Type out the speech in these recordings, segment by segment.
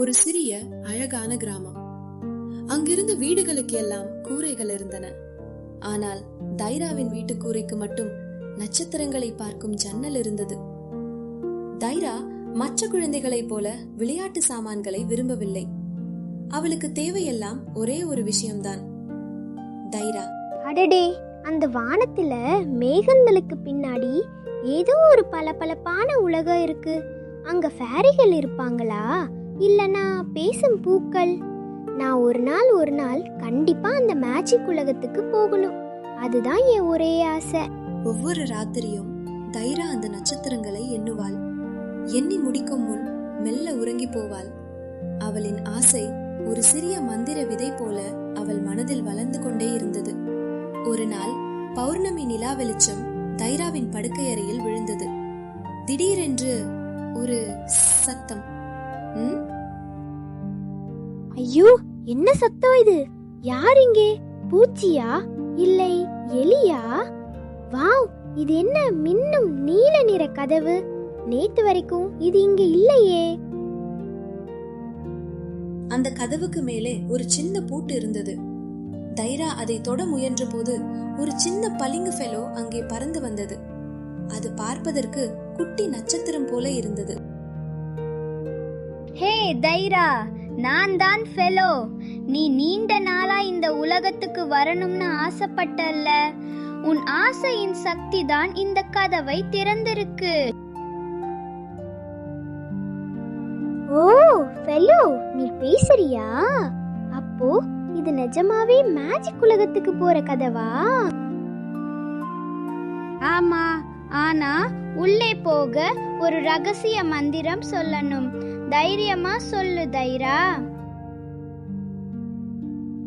ஒரு சிறிய அழகான கிராமம். அங்கிருந்த வீடுகளுக்கு எல்லாம் கூரைகள் இருந்தன. ஆனால் தைராவின் வீட்டு கூரைக்கு மட்டும் நட்சத்திரங்களை பார்க்கும் ஜன்னல் இருந்தது. தைரா மற்ற குழந்தைகளைப் போல விளையாட்டு சாமான்களை விரும்பவில்லை. அவளுக்கு தேவையெல்லாம் ஒரே ஒரு விஷயம்தான். தைரா அடடே அந்த வானத்துல மேகங்களுக்கு பின்னாடி ஏதோ ஒரு பளபளப்பான உலகம் இருக்கு. அங்க ஃபேரிகள் இருப்பாங்களா? இல்லனா பேசும் பூக்கள். நான் ஒரு நாள் ஒரு நாள் கண்டிப்பா அந்த மேஜிக் உலகத்துக்கு போகணும். அதுதான் என் ஒரே ஆசை. ஒவ்வொரு ராத்திரியும் தைரா அந்த நட்சத்திரங்களை எண்ணுவாள். எண்ணி முடிக்கும் முன் மெல்ல உறங்கி போவாள். அவளின் ஆசை ஒரு சிறிய மந்திர விதை போல அவள் மனதில் வளர்ந்து கொண்டே இருந்தது. ஒரு நாள் பௌர்ணமி நிலா வெளிச்சம் தைராவின் படுக்கை அறையில் விழுந்தது. திடீரென்று ஒரு சத்தம். ம் ஐயோ என்ன சத்தம் இது? யார் இங்கே? பூச்சியா? இல்லை எலியா? வாவ் இது என்ன மின்னும் நீல நிற கதவு? நேத்து வரைக்கும் இது இங்க இல்லையே. அந்த கதவுக்கு மேலே ஒரு சின்ன பூட்டு இருந்தது. தைரா அதை தொட முயன்ற போது ஒரு சின்ன பளிங்கு ஃபெலோ அங்கே பறந்து வந்தது. அது பார்ப்பதற்கு குட்டி நட்சத்திரம் போல இருந்தது. ஹே தைரா! நான் தான் ஃபெலோ நீ நீண்ட நாளா இந்த உலகத்துக்கு வரணும்னு ஆசைப்பட்டல்ல. உன் ஆசையின் சக்தி தான் இந்த கதவை திறந்திருக்கு. ஓ ஃபெலோ நீ பேசுறியா? அப்போ இது நிஜமாவே மேஜிக் உலகத்துக்கு போற கதவா? ஆமா ஆனா உள்ளே போக ஒரு ரகசிய மந்திரம் சொல்லணும். தைரியமா சொல்லு தைரா.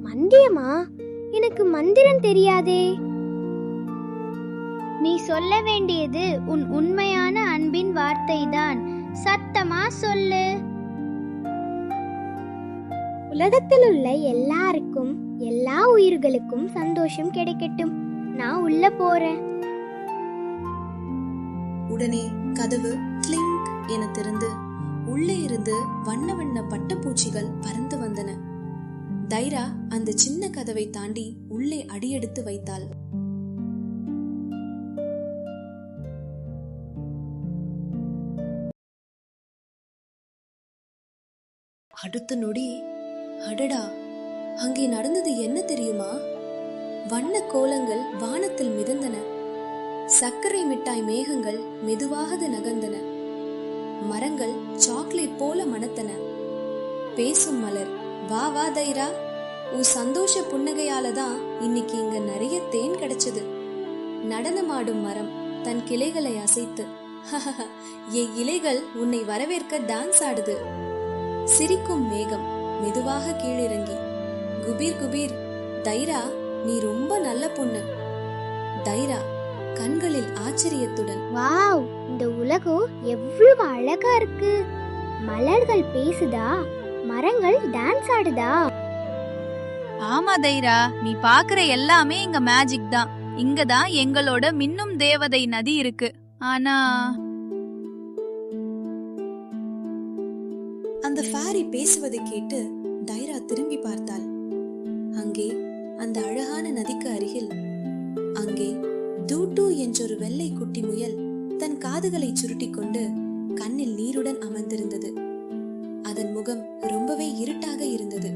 மந்தியமா எனக்கு மந்திரம் தெரியாதே. நீ சொல்ல வேண்டியது உன் உண்மையான அன்பின் வார்த்தைதான். சத்தமா சொல்லு. உலகத்தில் உள்ள எல்லாருக்கும் எல்லா உயிர்களுக்கும் சந்தோஷம் கிடைக்கட்டும். நான் உள்ள போறேன். உடனே கதவு கிளிங்க் என திறந்து உள்ளே இருந்து வண்ண வண்ண பட்டப்பூச்சிகள் பறந்து வந்தன. தைரா அந்த சின்ன கதவை தாண்டி உள்ளே அடியெடுத்து வைத்தாள். அடுத்த நொடி அடடா அங்கே நடந்தது என்ன தெரியுமா? வண்ண கோலங்கள் வானத்தில் மிதந்தன. சர்க்கரை மிட்டாய் மேகங்கள் மெதுவாக நகர்ந்தன. மரங்கள் சாக்லேட் போல மணத்தன. பேசும் மலர் வா வா தைரா உன் சந்தோஷ புன்னகையால தான் இன்னைக்கு இங்க நிறைய தேன் கிடைச்சது. நடனமாடும் மரம் தன் கிளைகளை அசைத்து. என் இலைகள் உன்னை வரவேற்க டான்ஸ் ஆடுது. சிரிக்கும் மேகம் மெதுவாக கீழிறங்கி குபீர் குபீர் தைரா நீ ரொம்ப நல்ல பொண்ணு. தைரா கண்களில் ஆச்சரியத்துடன் வாவ் இந்த உலகம் எவ்வளவு அழகா இருக்கு. மலர்கள் பேசுதா? மரங்கள் டான்ஸ் ஆடுதா? ஆமா தைரா நீ பாக்குற எல்லாமே இங்க மேஜிக் தான். இங்க தான் எங்களோட மின்னும் தேவதை நதி இருக்கு. ஆனா அந்த ஃபேரி பேசுவதை கேட்டு தைரா திரும்பி பார்த்தாள். அங்கே அந்த அழகான நதிக்கு அருகில் அங்கே தூட்டு என்றொரு வெள்ளை குட்டி முயல் தன் காதுகளை சுருட்டிக் கொண்டு கண்ணில் நீருடன் அமர்ந்திருந்தது. அதன் முகம் ரொம்பவே இருட்டாக இருந்தது.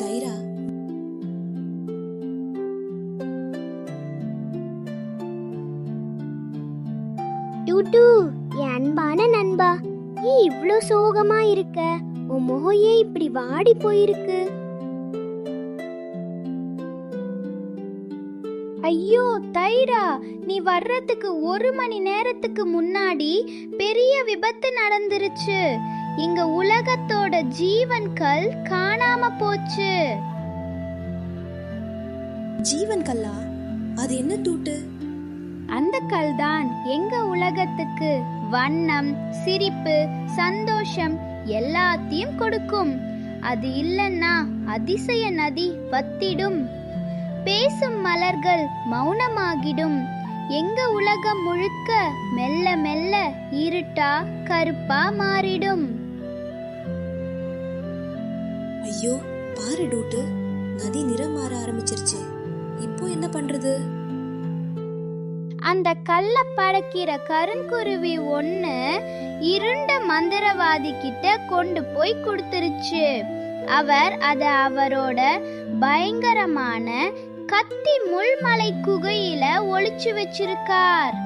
தைரா டூட்டு என் அன்பான நண்பா நீ இவ்ளோ சோகமா இருக்க. உன் முகையே இப்படி வாடி போயிருக்கு. ஐயோ தைரா நீ வர்றதுக்கு ஒரு மணி நேரத்துக்கு முன்னாடி பெரிய விபத்து நடந்துருச்சு. இங்க உலகத்தோட ஜீவன் கல் காணாம போச்சு. ஜீவன் கல்லா அது என்ன டூட்டு அந்த கல் தான் எங்க உலகத்துக்கு வண்ணம் சிரிப்பு சந்தோஷம் எல்லாத்தையும் கொடுக்கும். அது இல்லைன்னா அதிசய நதி வத்திடும். பேசும் மலர்கள் மௌனமாகிடும். எங்க உலகம் முழுக்க மெல்ல மெல்ல இருட்டா கருப்பா மாறிடும். ஐயோ பாரு டூட்டு. நதி நிறம் மாற ஆரம்பிச்சிருச்சு. இப்போ என்ன பண்றது? அந்த கல்ல படைக்கிற கருங்குருவி ஒண்ணு இருண்ட மந்திரவாதி கிட்ட கொண்டு போய் கொடுத்துருச்சு. அவர் அத அவரோட பயங்கரமான கத்தி முள்மலை குகையில ஒளிச்சு வச்சிருக்கார்.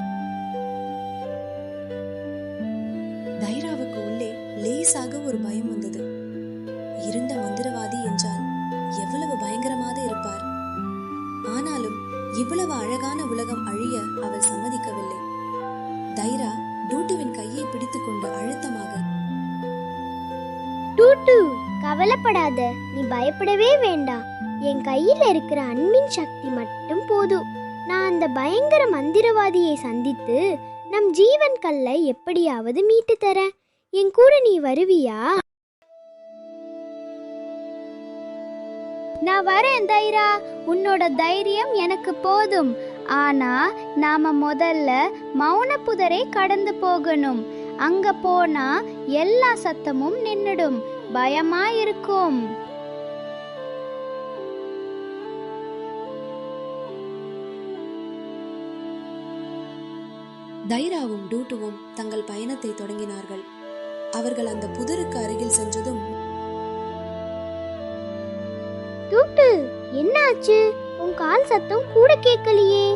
தைராவுக்கு உள்ளே லேசாக ஒரு பயம் வந்தது. இருண்ட மந்திரவாதி என்றால் எவ்வளவு பயங்கரமாக இருப்பார்? ஆனாலும் இவ்வளவு அழகான உலகம் அழிய அவள் சம்மதிக்கவில்லை. தைரா டூட்டுவின் கையை பிடித்துக்கொண்டு அழுத்தமாக டூட்டு கவலைப்படாத நீ பயப்படவே வேண்டாம். என் கையில் இருக்கிற அன்பின் சக்தி மட்டும் போதும். நான் அந்த பயங்கர மந்திரவாதியை சந்தித்து நம் ஜீவன் கல்லை எப்படியாவது மீட்டு தரேன். என் கூட நீ வருவியா? நான் வரேன் தைரா. உன்னோட தைரியம் எனக்கு போதும். ஆனா நாம முதல்ல மௌனப்புதரை கடந்து போகணும். அங்க போனா எல்லா சத்தமும் நின்னுடும். பயமா இருக்கும். தைராவும் டூட்டுவும் தங்கள் பயணத்தை தொடங்கினார்கள். அவர்கள் அந்த புதருக்கு அருகில் சென்றதும் டூட்டு என்னாச்சு? உன் கால் சத்தம் கூட கேட்கலையே.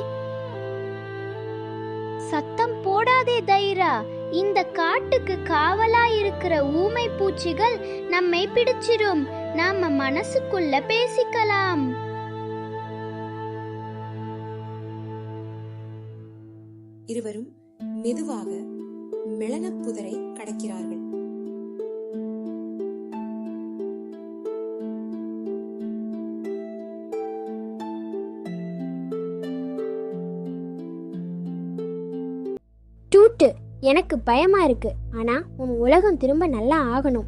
சத்தம் போடாதே தைரா. இந்த காட்டுக்கு காவலா இருக்கிற ஊமை பூச்சிகள் நம்மை பிடிச்சிரும். நாம மனசுக்குள்ள பேசிக்கலாம். இருவரும் மெதுவாக மெளனப் புதரை கடக்கிறார்கள். டூட்டு எனக்கு பயமா இருக்கு. ஆனா உன் உலகம் திரும்ப நல்லா ஆகணும்.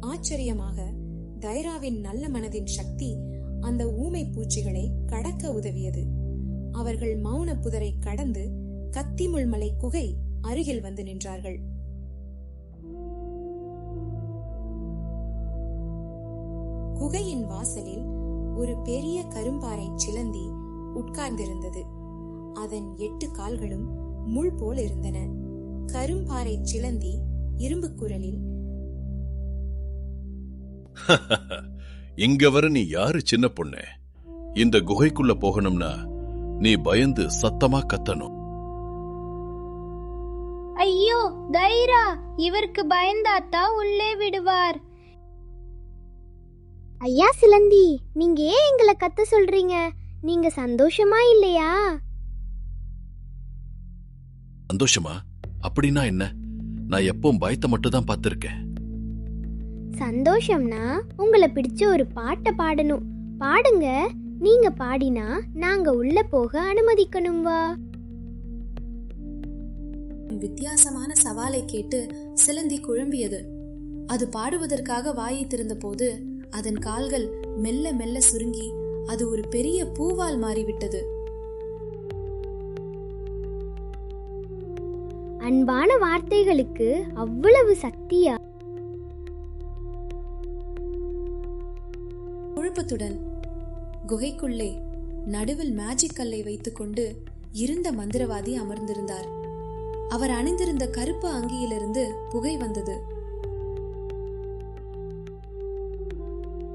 ஆச்சரியமாக தைராவின் நல்ல மனதின் சக்தி அந்த ஊமை பூச்சிகளை கடக்க உதவியது. அவர்கள் மௌன புதரை கடந்து கத்திமுள்மலை குகை அருகில் வந்து நின்றார்கள். குகையின் வாசலில் ஒரு பெரிய கரும்பாறை சிலந்தி உட்கார்ந்திருந்தது. அதன் எட்டு கால்களும் முள் போல் இருந்தன. கரும்பாறை சிலந்தி இரும்பு குரலில் இங்க வர நீ யாரு சின்ன பொண்ணு? இந்த குகைக்குள்ள போகணும்னா நீ பயந்து சத்தமா கத்தணும். ஐயோ தைரா இவருக்கு பயந்தாத்தா உள்ளே விடுவார். ஐயா சிலந்தி நீங்க ஏன் எங்களை கத்த சொல்றீங்க? நீங்க சந்தோஷமா இல்லையா? சந்தோஷமா? அப்படின்னா என்ன? நான் எப்பவும் பயத்தை மட்டும் தான் பார்த்திருக்கேன். சந்தோஷம்னா உங்களை பிடிச்ச ஒரு பாட்டை பாடணும். பாடுங்க. நீங்க பாடினா நாங்க உள்ள போக அனுமதிக்கணும் வா. வித்தியாசமான சவாலை கேட்டு சிலந்தி குழம்பியது. அது பாடுவதற்காக வாயை திறந்தபோது அதன் கால்கள் மெல்ல மெல்ல சுருங்கி அது ஒரு பெரிய பூவால் மாறிவிட்டது. அன்பான வார்த்தைகளுக்கு அவ்வளவு சக்தியா? குழப்பத்துடன் குகைக்குள்ளே நடுவில் மேஜிக் கல்லை வைத்துக்கொண்டு இருந்த மந்திரவாதி அமர்ந்திருந்தார். அவர் அணிந்திருந்த கருப்பு அங்கியிலிருந்து புகை வந்தது.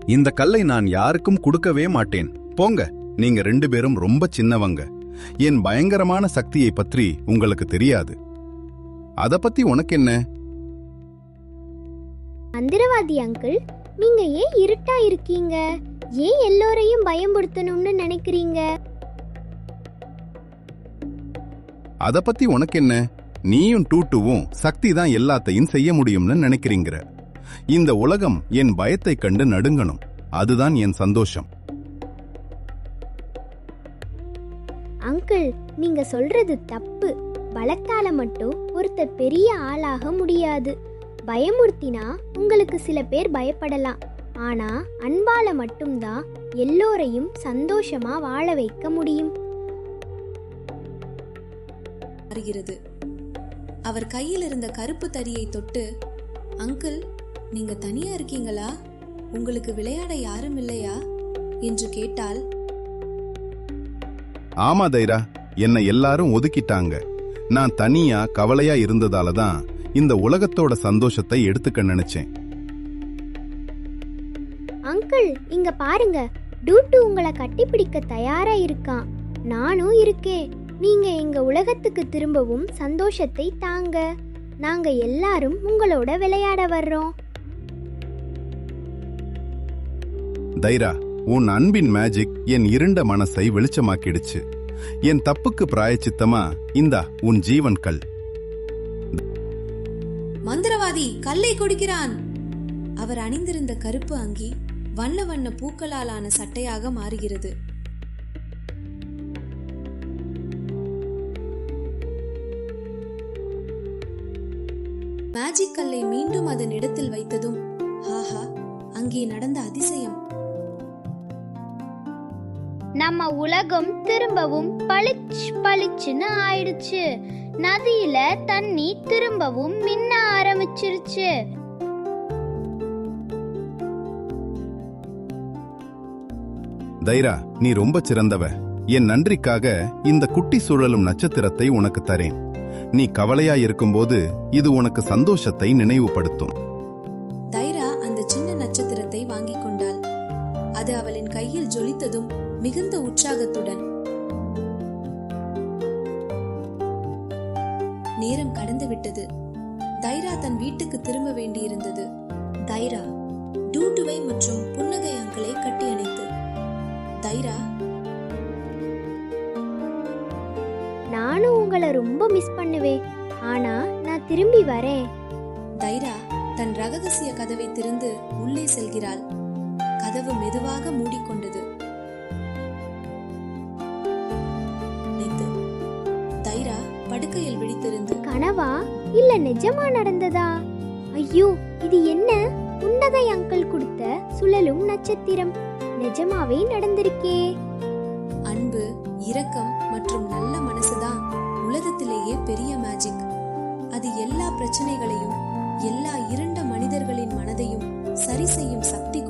இந்த கல்லை நான் யாருக்கும் கொடுக்கவே மாட்டேன். போங்க நீங்க ரெண்டு பேரும் ரொம்ப சின்னவங்க. என் பயங்கரமான சக்தியை பற்றி உங்களுக்கு தெரியாது. அத பத்தி உனக்கு என்ன? மந்திரவாதி அங்கிள் நீங்க ஏன் இருட்டா இருக்கீங்க? ஏன் எல்லோரையும் பயம்படுத்தணும்னு நினைக்கிறீங்க? அத பத்தி உனக்கு என்ன? நீயும் டூட்டுவும் சக்தி தான் எல்லாத்தையும் செய்ய முடியும்னு நினைக்கிறீங்க இந்த உலகம் என் பயத்தை கண்டு நடுங்கணும். அதுதான் என் சந்தோஷம். அங்கிள் நீங்க சொல்றது தப்பு. பலத்தால மட்டும் ஒருத்தர் பெரிய ஆளாக முடியாது. பயமுறுத்தினா உங்களுக்கு சில பேர் பயப்படலாம். ஆனா அன்பால மட்டும்தான் எல்லோரையும் சந்தோஷமா வாழ வைக்க முடியும். மாறுகிறது அவர் கையில் இருந்த கருப்பு தறியை தொட்டு அங்கிள் நீங்க தனியா இருக்கீங்களா? உங்களுக்கு விளையாட யாரும் இல்லையா? என்று கேட்டால் ஆமா தைரா என்னை எல்லாரும் ஒதுக்கிட்டாங்க. நான் தனியா கவலையா இருந்ததால தான் இந்த உலகத்தோட சந்தோஷத்தை எடுத்துக்க நினைச்சேன். அங்கிள் இங்க பாருங்க. டூட்டு உங்களை கட்டிப்பிடிக்க தயாரா இருக்கான். நானும் இருக்கேன் நீங்க எங்க உலகத்துக்கு திரும்பவும் சந்தோஷத்தை தாங்க. நாங்க எல்லாரும் உங்களோட விளையாட வர்றோம். தைரா உன் அன்பின் மேஜிக் என் இருண்ட மனசை வெளிச்சமாக்கிடுச்சு. என் தப்புக்கு பிராயச்சித்தமா இந்தா உன் ஜீவன் கல் மந்திரவாதி கல்லை கொடுக்கிறான். அவர் அணிந்திருந்த கருப்பு அங்கி வண்ண வண்ண பூக்களாலான சட்டையாக மாறுகிறது. மேஜிக் கல்லை மீண்டும் அதன் இடத்தில் வைத்ததும் ஆஹா அங்கே நடந்த அதிசயம். நம்ம உலகம் திரும்பவும் பளிச் பளிச்சுன்னு ஆயிடுச்சு. நதியில தண்ணி திரும்பவும் மின்ன ஆரம்பிச்சிருச்சு. தைரா நீ ரொம்ப சிறந்தவ. என் நன்றிக்காக இந்த குட்டி சுழலும் நட்சத்திரத்தை உனக்கு தரேன். நீ கவலையா இருக்கும்போது இது உனக்கு சந்தோஷத்தை நினைவுபடுத்தும். தைரா அந்த சின்ன நட்சத்திரத்தை வாங்கிக் கொண்டாள். அது அவளின் கையில் ஜொலித்ததும் மிகுந்த உற்சாகத்துடன் நேரம் கடந்து விட்டது. தைரா தன் வீட்டுக்கு திரும்ப வேண்டியிருந்தது. தைரா டூட்டுவை மற்றும் புன்னகை அங்கிளை கட்டி அணைத்து தைரா நானும் உங்களை ரொம்ப மிஸ் பண்ணுவேன். ஆனா நான் திரும்பி வரேன். தைரா தன் ரகசிய கதவை திறந்து உள்ளே செல்கிறாள். கதவு மெதுவாக மூடிக்கொண்டது. கனவா இல்ல நிஜமா நடந்ததா? ஐயோ இது என்ன? புன்னகை அங்கிள் கொடுத்த சுழலும் நட்சத்திரம். நிஜமாவே நடந்திருக்கே. அன்பு இரக்கம் மற்றும் நல்ல மனசுதான் உலகத்திலேயே பெரிய மேஜிக் அது எல்லா பிரச்சனைகளையும் எல்லா இருண்ட மனிதர்களின் மனதையும் சரி செய்யும் சக்தி